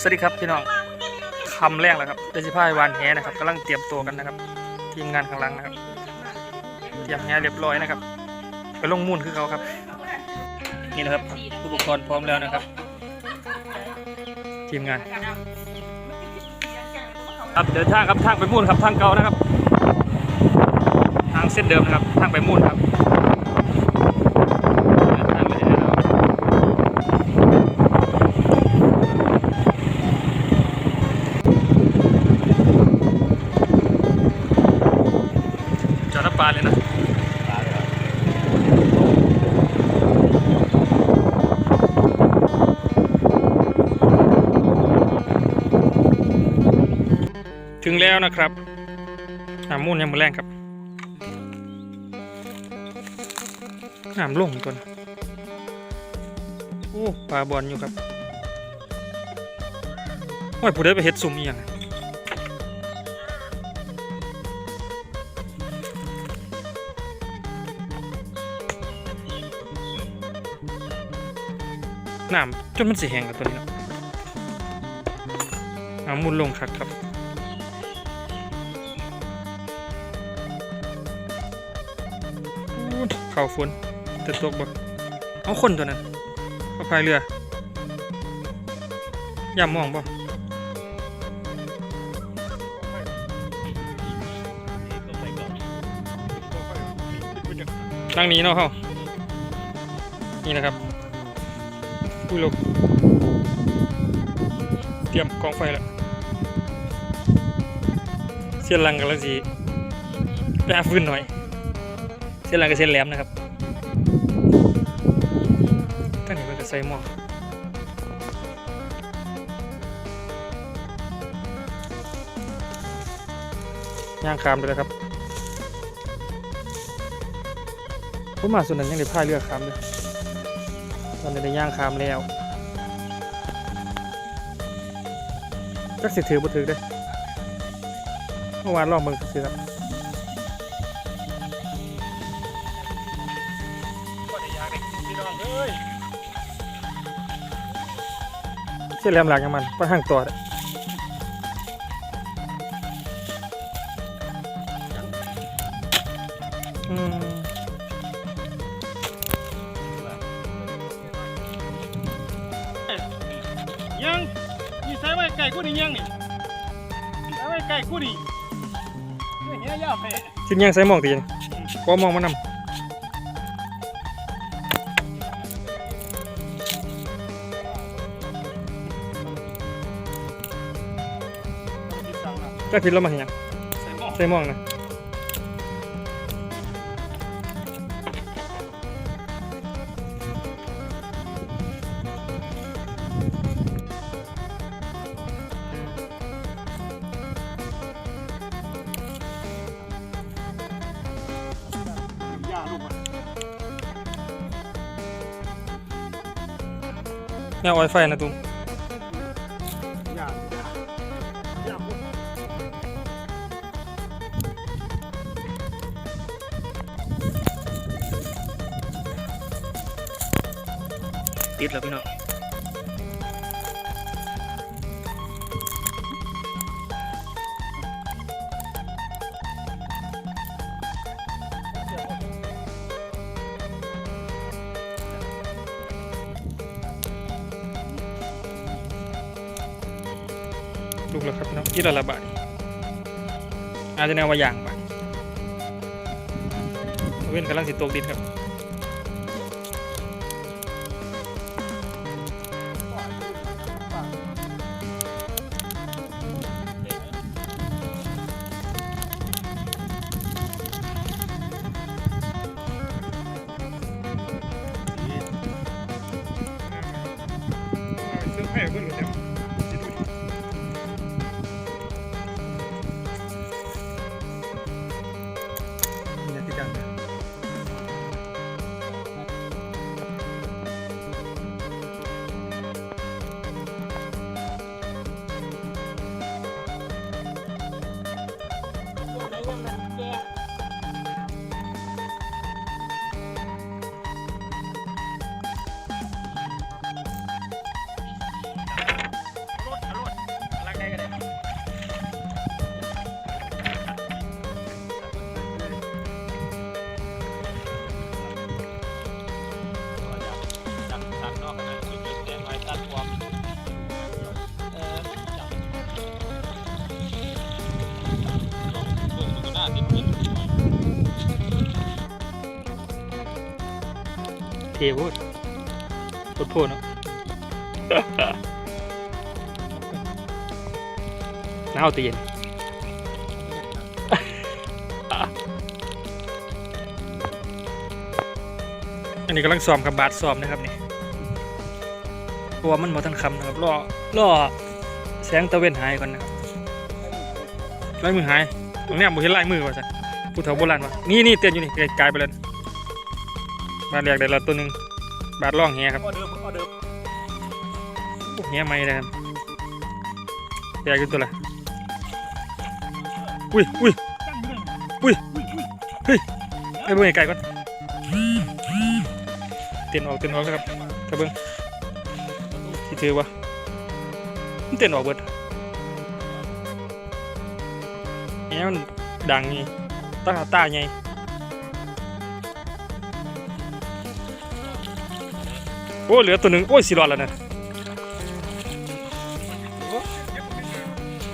สวัสดีครับพี่น้องคำแรกแล้วครับเดซิพายวานแหนะครับกำลังเตรียมตัวกันนะครับ ทีมงานข้างหลังนะครับ เตรียมแหเรียบร้อยนะครับไปลงมูลคือเขาครับ นี่นะครับอุปกรณ์พร้อมแล้วนะครับ ทีมงานครับเดินทางครับทางไปมูลครับทางเก่านะครับ ทางเส้นเดิมนะครับทางไปมูลครับ แล้วนะครับน้ำมูนยังมือแรงครับน้ำลงตัวนะโอ้ปลาบอลอยู่ครับโอ้ยผู้ได้ไปเฮ็ดสุ่มอีหยังอะน้ำจนมันสีแห้งแล้วตัวนี้เนาะน้ำมูลลงคักครับ ข่าฝนจะตกบ่เอาคนตัวนั้นเขาพายเรือย่ามองบ่นั่งนี้เนาะเขานี่นะครับอุ้ลกเตรียมกองไฟแล้วเสียนลังกันแล้วสิไปหาฟืนหน่อย เส้นลังกับเส้นแหลมนะครับท่านนี้มันก็ใส่หม้อย่างคามไปเลยครับผมมาส่วนนั้นยังได้พาเรือคามเลยตอนนี้ได้ย่างคามแล้วจักสิถือบ่ถือได้เมื่อวานลองเบิ่งซื้อครับ เส้นแหลมหลังของมันไปห่างตัวเด้ออืมยังมีสายไว้ไก่กูนี่ยังนี่สายไว้ไก่กูนี่เฮียยาวไปชิ้นยังใส่หมองตีนพอมองมันนำ ก็คิดแล้วมาเห็นยังใส่หม้อใส่หมองนะยาลูกมันแนวไวไฟนะตุ้ม ดแล้วพี่น้องลูกแล้วครับพี่น้องที่ละละบาทอาจจะแนวว่าอย่างบาทเว้นกำลังสิตกดินครับ เทพูดพูดพูดเนาะน้าเอาตีเย็นอันนี้กำลังซ้อมกับบาสซ้อมนะครับนี่ตัวมันหมดทั้งคำนะครับล่อล่อแสงตะเวนหายก่อนนะครับลายมือหายตรงเนี้ยบุเห็นลายมือว่ะสันผู้เฒ่าโบราณวะนี่นี่เตียนอยู่นี่ไกลๆไปเลย บาดแรกได้ละตัวหนึ่งบาดล่องแหครับออเดิมออเดิมโอ้แหไม่เลยครับแตกอยู่ตัวละอุ้ยอุ้ยตั้งอยู่เลยอุ้ยอุ้ยอุ้ยไอ้เบิ้งไกลก่อนเตียนออกเตียนออกนะครับกระเบิ้งที่ถือวะมันเตียนออกเบิดแหมันดังนี่ตาตาให โอ้เหลือตัวหนึ่งโอ้ยสิรอดแล้วนะ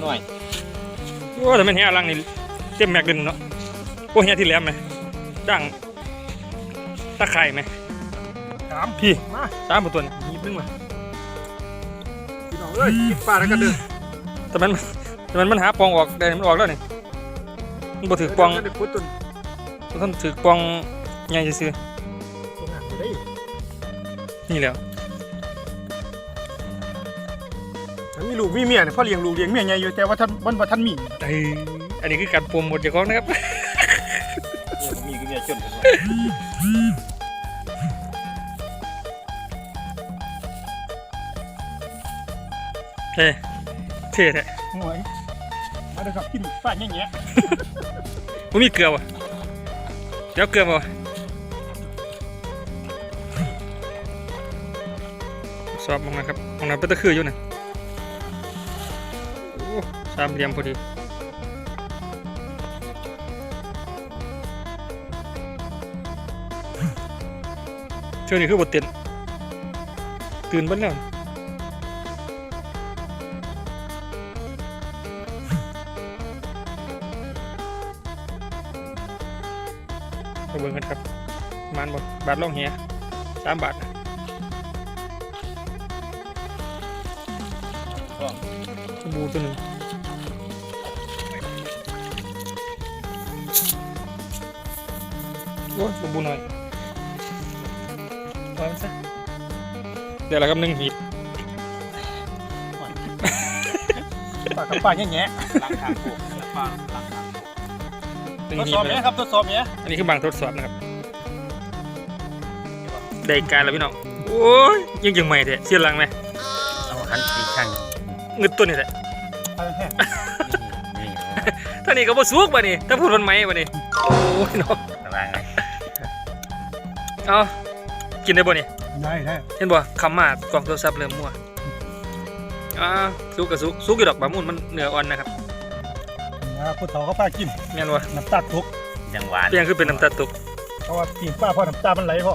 หน่อยโอ้แต่มันเฮียลังนี่เต็มแม็กเลยเนาะโอ้เฮียที่แหลมไหมดังตะไคร่ไหมสามพี่มาตามมาตัวนี้หยิบนึงมาพี่น้องเอ้ยคิดปลาแล้วกันเด้อแต่มันแต่มันมันหาปองออกได้มันออกแล้วนี่มันบ่ถือปองเดี๋ยวพุทธตุนมันต้องถือปองใหญ่ซื่อ นี่แหล้วถ้ามีลูกมีเมียเนี่ยพ่อเลี้ยงลูกเลี้ยงเมียไงอยู่แต่ว่าท่านวันว่าท่านมีเอ้ยอันนี้คือการโปรโมทเจ้าของนะครับ มีคือเมียจนเท่เท่แท้โอ้ยมาเด้อครับกินปลาแง่มันมีเกลือวะเดี๋ยวเกลือมาวะ สอบมองนะครับมองนั้นเป็นตะคืออยู่นะโอ้สามเหลี่ยมพอดีเชื่อนี่คือบทเต้นตื่นบ้านแล้วเบิ่งกันครับ มันบ่บาทล่องเฮียสามบาทนะ บูตัวหนึ่งโอ้ยบูหน่อยปล่อยมันซะเดี๋ยวเรากำหนึ่งหีบๆปลากับปลาแง่ล้างทางโคกปลาล้างทางโคกหนึ่งๆทดหีสบอบนะเนี้คครับรับทดสอบเนี้ยอันนี้คือบางทดสอบนะครับได้การแล้วพี่น้องโอ้ยยังยังใหม่เถอะเสียหลังไหมเอาหันตีข้างเงึดตัวนี่แหละปลาแห้ง นี่นี่ท่านี้ก็บ่สุกบ่นี่ถ้าพูดมันไหมบ่นี่โอ้ยเนาะระวังนะเอากินได้บ่นี่ได้ได้เห็นบ่คำมากกล่องโทรศัพท์เริ่มมั่วอ่าสุกกับสุกสุกอยู่ดอกบามุนมันเนื้ออ่อนนะครับนะผู้เฒ่าเขาปลากินแม่นบ่น้ำตาลตกยังหวานเพียงคือเป็นน้ำตาลตกเพราะว่าปีนปลาเพราะน้ำตาลมันไหลพ่อ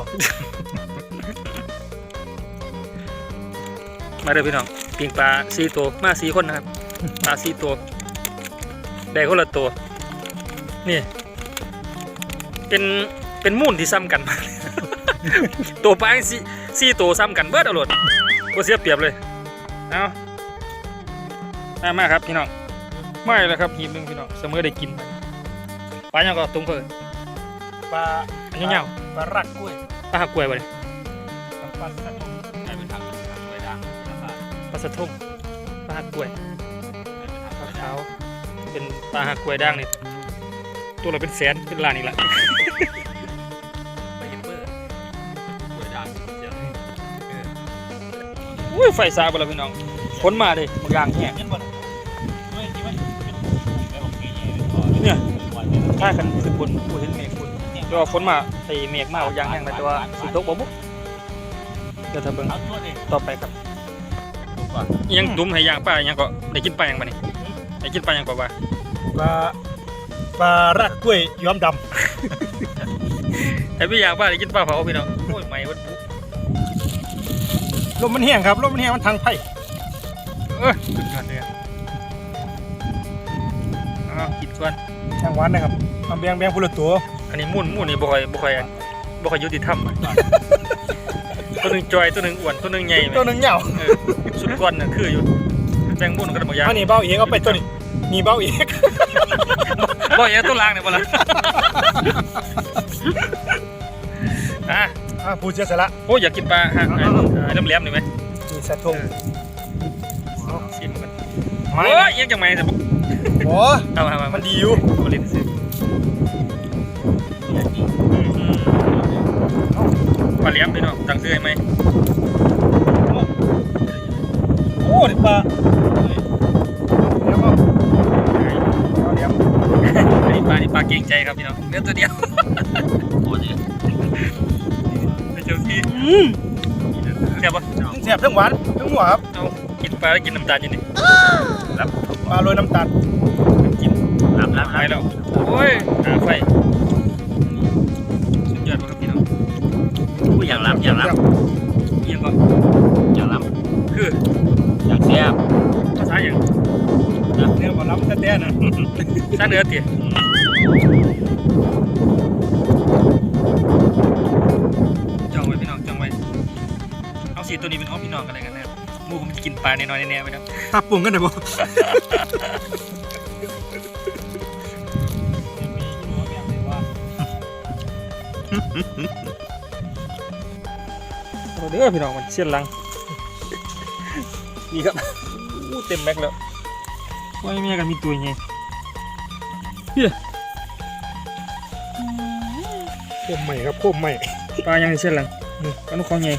มาเด้อพี่น้องปิงปลาสี่ตัวมาสี่คนนะครับ ปลาสี่ตัว ได้คนละตัว นี่ เป็น เป็นมูลที่ซ้ำกัน ตัวปลาสี่สี่ตัวซ้ำกันเบิดเอาโหลดก็เสียเปรียบเลย เอามามาครับพี่น้อง ไม่แล้วครับหีบหนึ่งพี่น้อง เสมอได้กิน ปลาอย่างก็ตรงเพิ่นปลาอันนี้เงาปลารักกล้วย ปลาหักกล้วยบ่เลยปลาสักได้เป็นทางทางไปดังราคาปลาสะทุ่งปลาหักกล้วย ขาว เป็นปลาหักกล้วยด่างนี่ตัวละเป็นแสนเป็นล้านอีกละไปเก็บเบอร์กล้วยด่างเดี๋ยวอุ้ยไฟซาบ่แล้วพี่น้องฝนมาเด้บางอย่างแห้งเห็นบ่ล่ะไม่คิดว่าไม่บอกงี้พอเนี่ยวันถ้ากันขึ้นบนกูเห็นเมฆคุณเดี๋ยวฝนมาไอ้เมฆมาบางอย่างแห้งเลยแต่ว่าสิตกบ่บุเดี๋ยวถ้าเบิ่งเอาตัวดิต่อไปครับดูก่อนอิหยังดุมให้ย่างปลาอิหยังก็ได้กินปลาหยังบัดนี้ ได้กินปลาหยังก็ว่าปลาปลารักกล้วยย้อมดไอ้พี่ย่างปลาได้กินปลาเผาพี่น้องโอ้ยไหม่วัดปุ๊ำลมมันแห้งครับลมมันแห้งมันทางไผ่เอ้ยสุดยอดเลยอะอ้าวกินก่อนทางหวานนะครับเอาแบงแบงพุละตัว อันนี้มุ่นมุ่นนี่บ่ค่อยบ่ค่อยอันบ่ค่อยยุติธรรมอะตัวหนึงจอยตัวหนึงอ้วนตัวหนึงใหญ่ตัวหนึงเหงาเออสุดก้อนน่ะคืออยู่แตงมุ่นกันบางอย่างอันนี้เบ้าเอกเอาไปตัวนี้ นี่เบ้าเอกบ่อย่าตัวล่างเนี่ยบ่ล่ะอะอ่าผู้เสียสละโอ้ยอยากกินปลาฮะไอ้ไอ้น้ำแหลมหน่อยไหมนี่สะทงเอาชิมกันไม่โอ้ยยังจังไหมแต่บ่โอ้เอามามามัมันนดีอยู่บริสุทธิ์ปลาเหลี่ยมพี่น้องตั้งซื้อให้ไหมโอ้นี่ปลา ปลานี่ปลาเก่งใจครับพี่น้องเนื้อตัวเดียวโอ้ยไม่เจ้าที่เสียบปะทั้งแสบทั้งหวานทั้งหัวครับเอากินปลาแล้วกินน้ำตาลอยินนี่ปลาโรยน้ำตาลกินรับรับไปแล้วโอ้ยหาไฟสุดยอดมากครับพี่น้องผู้อย่างรับอย่างรับเอียงก่อนอย่างรับคือ เนื้อปลาล้ำแท้ๆนะภาษาเหนือเตี๋ยจ้องไว้พี่น้องจ้องไว้เอาสีตัวนี้เป็นของพี่น้องกันเลยกันนะครับหมูผมจะกินปลาแน่นอนแน่ๆไปครับถ้าปรุงกันได้บ่เอาเด้อพี่น้องมันเชียนหลังนี่ครับอู้เต็มแม็กแล้ว ว่าไม่มีกันมีตัวไงโคมใหม่ครับโคมใหม่ปลายังเชียนหลังนี่ปลาลูกคอไง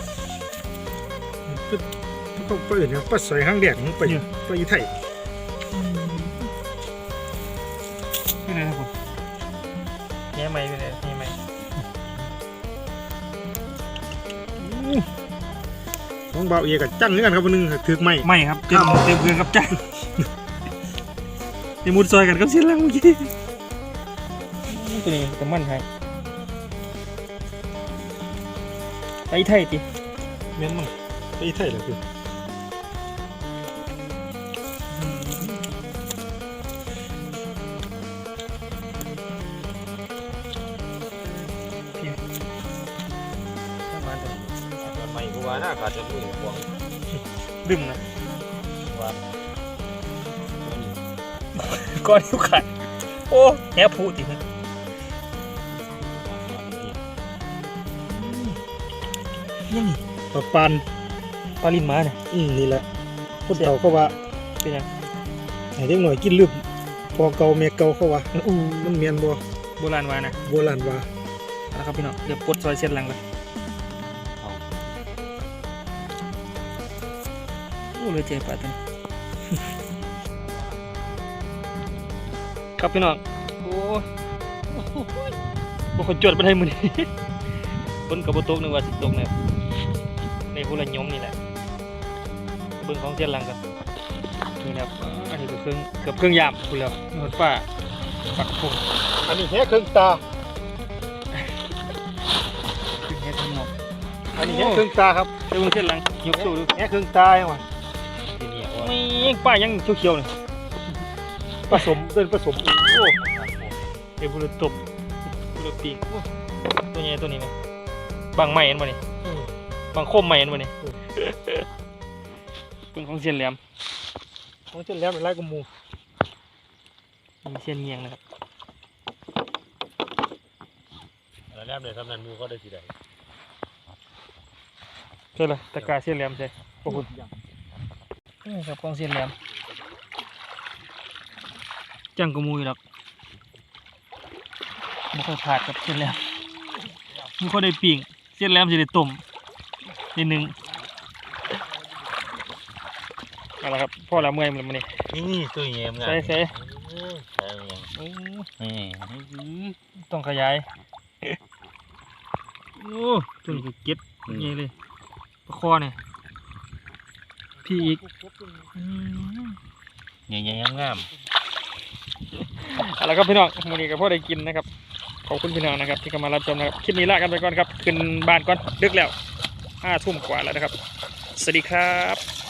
ก็ปลาอื่นเนี่ยปลาสอยห้างแดงไปไปอีไทยนี่เลยครับผมแง่ไหมไปเลยแง่ไหมของเบาเอกกับจังเนื้อกันครับวันหนึงถือไม้ไม่ครับเต็มเต็มเพื่อนกับใจเต็มมุดซอยกันกับเชียนหลังเมื่อกี้อู้ตัวนี้แต่มันไทยไอ้ไทยติเมียนมันไปอีไทยเหรอคือประมาณตัวไม่กูว่าน่าขาดจะพูดถึงพวงดึมนะว่า ก้อนนิ้วขาดโอ้แหพูติฮะยังปลาปานปลาลินมาเนี่ยอืมนี่แหละคนเก่าเขาว่าเป็นยังให้เด็กหน่อยกินลืมพอเก่าเมียเก่าเขาว่าอู้มันเมียนบ่โบราณวานะโบราณว่าเอาละครับพี่น้องเดี๋ยวกดซอยเส้นหลังเลยโอ้เลยเจ็บปลาตัวนี้ ครับพี่น้อง โอ้ยโอ้โหจวดไปได้มือนี้บนกระบตกนึกว่าสิตกเนี่ยในผู้ละยมนี่แหละ เบิ่งของเส้นลังกันนี่นะครับ อันนี้ก็เครื่องเกือบเครื่องยามคุณแล้วหมดป้าปักพุ่งอันนี้แค่ครึ่งตาเครื่องเฮ็ดทั้งหมดอันนี้แค่ครึ่งตาครับเดี๋ยวมึงเส้นลังยกสู้ดูแค่ครึ่งตาเองว่ะที่นี่ว่าไม่ป้ายังเขียวๆเลย ผสมเป็นผสมโอ้เดี๋ยวบุรุษตบบุรุษปีกโอ้ตัวใหญ่ตัวนี้ไหมบางไม้เห็นบ่นี่อืมบางโคมไม้เห็นบ่นี่เป็นของเสียนแหลมของเช่นแล้วเป็นไรกูมูมีเสียนเงียงนะครับแล้วเนี่ยทำนันมูก็ได้สิได้ใช่เลยตะกร้าเสียนแหลมใช่ขอบคุณนี่ครับของเสียนแหลม จังกระมูอยู่หรอกไม่ค่อยขาดกับเสียนแหลมมันก็ได้ปิ่งเสียนแหลมจะได้ต้มนิดนึงเอาละครับพ่อละเมื่อยมันมานี่นี่ตัวเงี้ยมงานใส่ใส่ใส่โอ้นี่ต้องขยายโอ้ตัวนี้ก็เก็บใหญ่เลยประคอเนี่ยพี่อีกอืมเงี้ยงามเอาละครับพี่น้องมูนี้ก็พอได้กินนะครับ ขอบคุณพี่น้องนะครับ ที่เข้ามารับชมนะครับ คลิปนี้ลากันไปก่อนครับ ขึ้นบ้านก่อนดึกแล้วห้าทุ่มกว่าแล้วนะครับ สวัสดีครับ